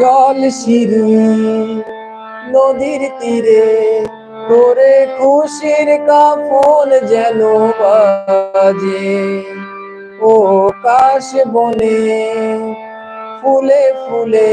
জল সিঁড়ি নদীর তীরে তোরে খুশির কাফন যেন বাজে। ও কাশ বনে, ফুলে ফুলে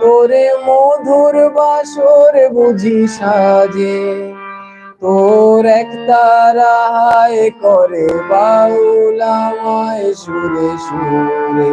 তোরে মধুর বাসর বুঝি সাজে। তোর এক তারায় করে বাউলামায় সুরে সুরে।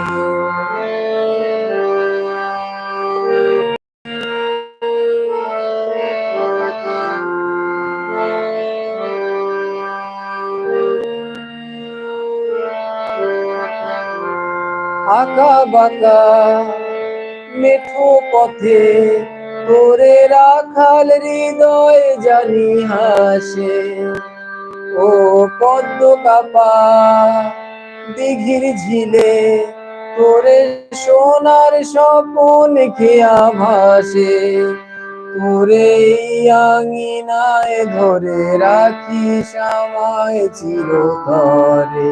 আঁকা বাঁকা মেঠো পথে তোরে রাখাল হৃদয় জানি হাসে। ও পদ্ম কাপা দিঘির ঝিলে তোরে সোনার স্বপন খেয়া ভাসে তোরে আঙিনায় ধরে রাখি সামায় চিরতরে।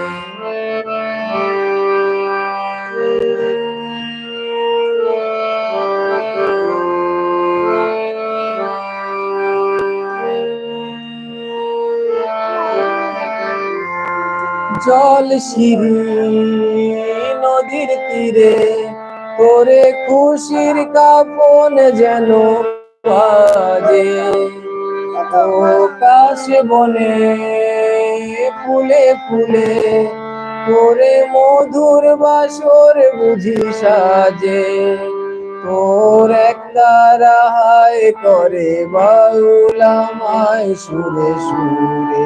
জল সিঁড়ি নদীর তীরে তোরে খুশির কাপন যেন বাজে। ও কাশে বনে ফুলে ফুলে তোরে মধুর বাসর বুঝি সাজে। তোর এক তারাহায় করে বাউলামায় সুরে সুরে।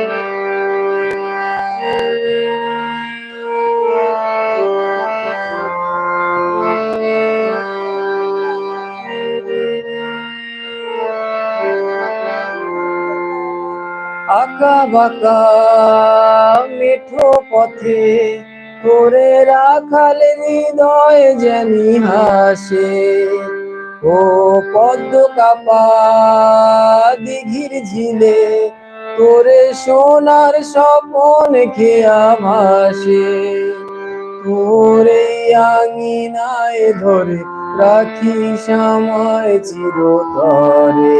আঁকা বাঁকা মেঠো পথে তোরে রাখাল হৃদয় জানি হাসে। ও পদ্ম কাপা দিঘির ঝিলে তোরে সোনার স্বপন খেয়া ভাসে তোরে আঙিনায় ধরে রাখি সময় চিরতরে।